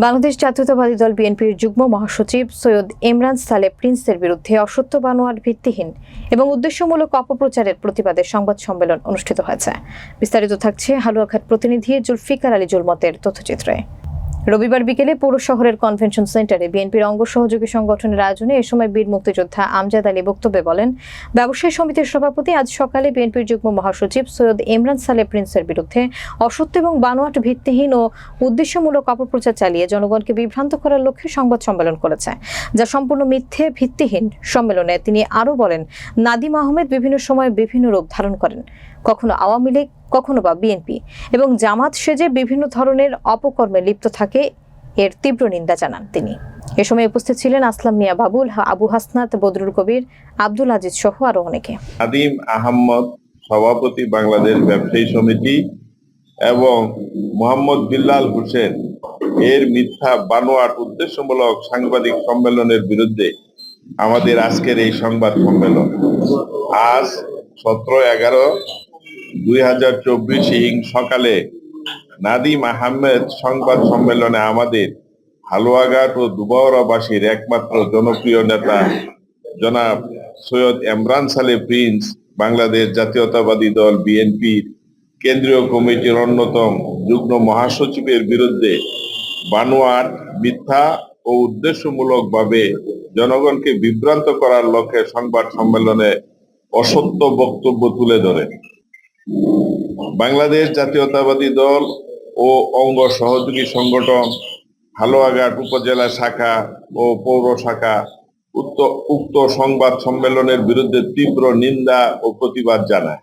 বাংলাদেশ জাতীয়তাবাদী দল বিএনপির যুগ্ম মহাসচিব সৈয়দ ইমরান সালে প্রিন্সের বিরুদ্ধে অসত্য বানোয়ার ভিত্তিহীন এবং উদ্দেশ্যমূলক অপপ্রচারের প্রতিবাদে সংবাদ সম্মেলন অনুষ্ঠিত হয়েছে। বিস্তারিত থাকছে হালুয়াঘাট প্রতিনিধি জুলফিকার আলী জুলমতের তথ্যচিত্রে। রবিবার বিকেলে পৌর শহরের কনভেনশন সেন্টারে বিএনপির অঙ্গ সহযোগী সংগঠনের আয়োজনে এ সময় বীর মুক্তিযোদ্ধা আমজাদ আলী বক্তব্যে বলেন, ব্যবসায়ী সমিতির সভাপতি আজ সকালে বিএনপির যুগ্ম মহাসচিব সৈয়দ ইমরান সালে প্রিন্সের বিরুদ্ধে অসত্য এবং বানোয়াট ভিত্তিহীন ও উদ্দেশ্যমূলক অপপ্রচার চালিয়ে জনগণকে বিভ্রান্ত করার লক্ষ্যে সংবাদ সম্মেলন করেছে, যা সম্পূর্ণ মিথ্যে ভিত্তিহীন সম্মেলনে তিনি আরও বলেন, নাদিম আহমেদ বিভিন্ন সময়ে বিভিন্ন রূপ ধারণ করেন, কখনো আওয়ামী লীগ, কখনো বা বিএনপি, এবং জামাত সেজে বিভিন্ন ধরনের অপকর্মে লিপ্ত থাকে এর তীব্র নিন্দা জানান তিনি। এ সময় উপস্থিত ছিলেন আসলাম মিয়া বাবুল, আবু হাসনাত, বদরুল কবির, আব্দুল আজিজ সহ আরও অনেকে। আদিম আহমদ সভাপতি বাংলাদেশ ব্যবসায়ী সমিতি এবং মোহাম্মদ বিল্লাল হোসেন এর মিথ্যা বানোয়াট উদ্দেশ্যমূলক সাংবাদিক সম্মেলনের বিরুদ্ধে আমাদের আজকের এই সংবাদ সম্মেলন। আজ সতেরো এগারো দুই হাজার চব্বিশ ইং সকালে নাদিম আহমেদ সংবাদ সম্মেলনে আমাদের হালুয়াঘাট ও দুবাওয়াবাসীর একমাত্র জনপ্রিয় নেতা জনাব সৈয়দ এমরান সালে প্রিন্স, বাংলাদেশ জাতীয়তাবাদী দল বিএনপির কেন্দ্রীয় কমিটির অন্যতম যুগ্ম মহাসচিবের বিরুদ্ধে বানোয়াট মিথ্যা ও উদ্দেশ্যমূলকভাবে জনগণকে বিভ্রান্ত করার লক্ষ্যে সংবাদ সম্মেলনে অসত্য বক্তব্য তুলে ধরে। বাংলাদেশ জাতীয়তাবাদী দল ও অঙ্গ সহযোগী সংগঠন, হালোয়াঘাট উপজেলা শাখা ও পৌর শাখা উক্ত সংবাদ সম্মেলনের বিরুদ্ধে তীব্র নিন্দা ও প্রতিবাদ জানায়।